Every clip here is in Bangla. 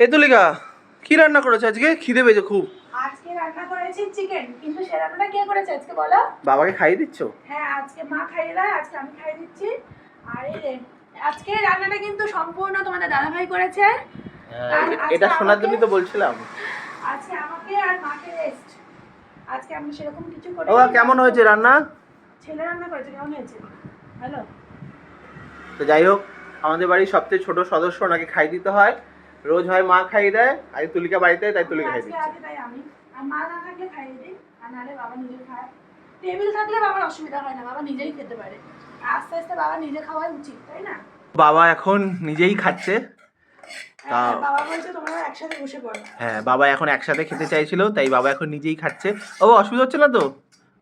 এ তুলিকা কি রান্না করেছ আজকে? খিদে পেয়েছে খুব। আজকে রান্না করেছি চিকেন কিন্তু সে রান্নাটা কে করেছে আজকে বলো? বাবাকে খাইয়ে দিচ্ছ? হ্যাঁ আজকে মা খাইয়ে দেয় আজকে আমি খাইয়ে দিচ্ছি। আর আজকে রান্নাটা কিন্তু সম্পূর্ণ তোমাদের দাদাভাই করেছে। এটা শোনার জন্যই তো বলছিলাম। আজকে আমাকে আর মাকে রেস্ট আজকে আমি সেরকম কিছু করি ও কেমন হয়েছে রান্না? ছেলে রান্না করেছে কেমন হয়েছে? হ্যালো? তো যাই হোক আমাদের বাড়ির সবচেয়ে ছোট সদস্য ওনাকে খাই দিতে হয়। রোজ হয় মা খাইয়ে দেয় আর তুলিকা বাড়িতে তাই তুলিকা খাই আজকে দিচ্ছে। তাই আমি। আর মা না থাকলে খাইয়ে দিই আর নাহলে বাবা নিজে খায়। টেবিল থাকলে বাবার অসুবিধা হয় না বাবা নিজেই খেতে পারে। আস্তে আস্তে বাবা নিজে খাওয়াই উচিত তাই না? বাবা এখন নিজেই খাচ্ছে। হ্যাঁ, হ্যাঁ বাবা এখন একসাথে খেতে চাইছিল তাই বাবা এখন নিজেই খাচ্ছে। ও অসুবিধা হচ্ছে না তো?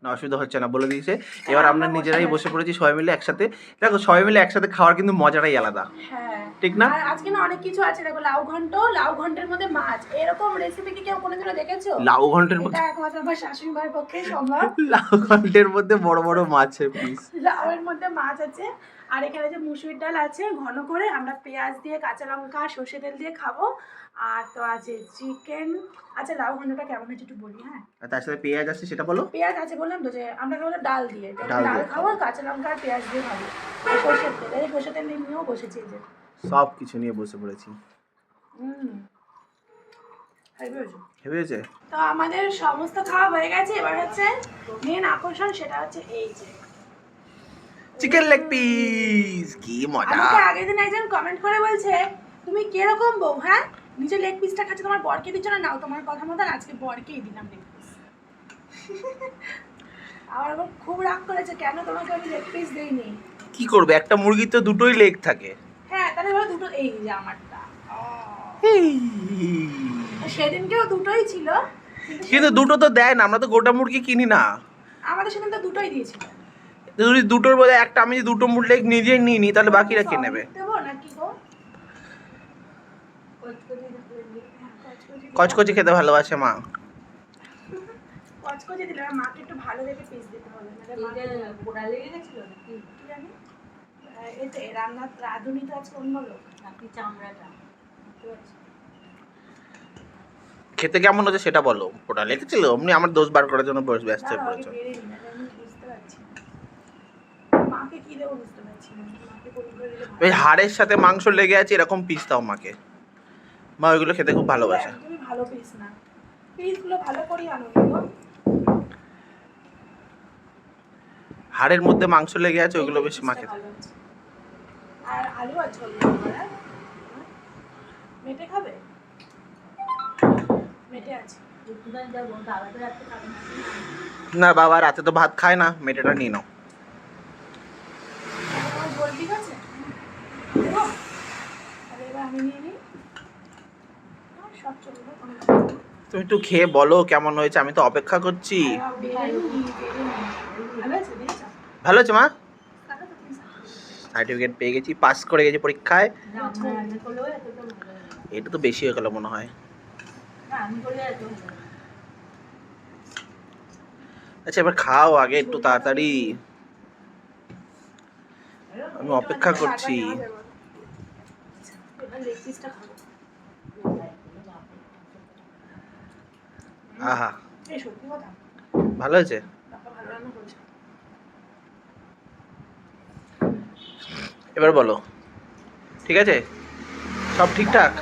না অসুবিধা হচ্ছে না বলে দিয়েছে। এবার আমরা নিজেরাই বসে পড়েছি সবাই মিলে একসাথে। দেখো সবাই মিলে একসাথে খাওয়ার কিন্তু মজাটাই আলাদা। হ্যাঁ। ঠিক না? আর আজকে না অনেক কিছু আছে দেখো লাউ ঘন্ট লাউ ঘন্টের মধ্যে মাছ। এরকম রেসিপি কি কেউ কোনোদিনও দেখেছ? লাউ ঘন্টের মধ্যে একমাত্র আমার শাশুড়ি মায়ের পক্ষে সম্ভব। লাউ ঘন্টের মধ্যে বড় বড় মাছের লাউ এর মধ্যে মাছ আছে। আর এখানে যে মুসুরির ডাল আছে ঘন করে আমরা পেঁয়াজ দিয়ে কাঁচা লঙ্কা সর্ষে তেল দিয়ে খাব। আর তো আছে চিকেন আচ্ছা লাউ ঘন্টটা কেমন হয়েছে একটু বলি হ্যাঁ? আর তার সাথে পেঁয়াজ আছে সেটা বলো। পেঁয়াজ আছে বললাম তো যে আমরা খাব ডাল দিয়ে ডাল খাব কাঁচা লঙ্কা আর পেঁয়াজ দিয়ে খাব। সর্ষের তেল এই সর্ষের তেল নিয়েও বসেছি যে। সব কিছু নিয়ে বসে পড়েছি। হুম। তো আমাদের সমস্ত খাওয়া হয়ে গেছে। এবার হচ্ছে মেন আকর্ষণ সেটা হচ্ছে এই যে চিকেন লেগ পিস কি মজা। আমাকে আগের দিন একজন কমেন্ট করে বলছে তুমি কীরকম বউ হ্যাঁ? নিজের লেগ পিসটা খাচ্ছে তোমার বরকে দিচ্ছ না? নাও তোমার কথা মতন আজকে বরকেই দিলাম লেগ পিস আমার আবার খুব রাগ করেছে কেন তোমাকে আমি লেগ পিস দিইনি? কি করবে? একটা মুরগির তো দুটোই লেগ থাকে। হ্যাঁ তাহলে ধরো দুটো এই যে আমারটা। সেদিনকেও দুটোই ছিল। কিন্তু কিন্তু দুটো তো দেয় না আমরা তো গোটা মুরগি কিনি না। আমাদের সেদিন তো দুটোই দিয়েছিল। যদি দুটোর বলে একটা আমি দুটো মুরগি লেগ নিজে নিই নি, তাহলে বাকিরা কে নেবে? কচকচি খেতে ভালোবাসে মা। খেতে কেমন হচ্ছে সেটা বলো। ওটা লেগেছিল? অমনি আমার দোষ বার করার জন্য ব্যস্ত হয়ে পড়েছো বেরিয়ে নিই, নাহলে আমি বুঝতে পারছি না। মাকে কি দেবো বুঝতে পারছি না মাকে কোন করে দিলে ভালো ওই হাড়ের সাথে মাংস লেগে আছে এরকম পিস দাও মাকে মা ওইগুলো খেতে খুব ভালোবাসে। ভালো পিস না। পিসগুলো ভালো করে আনো হাড়ের মধ্যে মাংস লেগে আছে ওইগুলো বেশি মা খেতে। আর আলু হ্যাঁ? মেটে খাবে? মেটে আছে। না বাবা রাতে তো ভাত খায় না মেটেটা নিয়ে নাও। তোমার ঠিক আছে? এবার আমি নিয়ে নিই। সব চলবে কোনো ব্যাপার না। তুমি একটু খেয়ে বলো কেমন হয়েছে আমি তো অপেক্ষা করছি। ভালো আছে মা। সার্টিফিকেট পেয়ে গেছি পাস করে গেছি পরীক্ষায়। এটা তো বেশি হয়ে গেল মনে হয়। আচ্ছা এবার খাও আগে একটু তাড়াতাড়ি। আমি অপেক্ষা করছি। আহা। ভালো হয়েছে? এবার বলো। ঠিক আছে? সব ঠিকঠাক?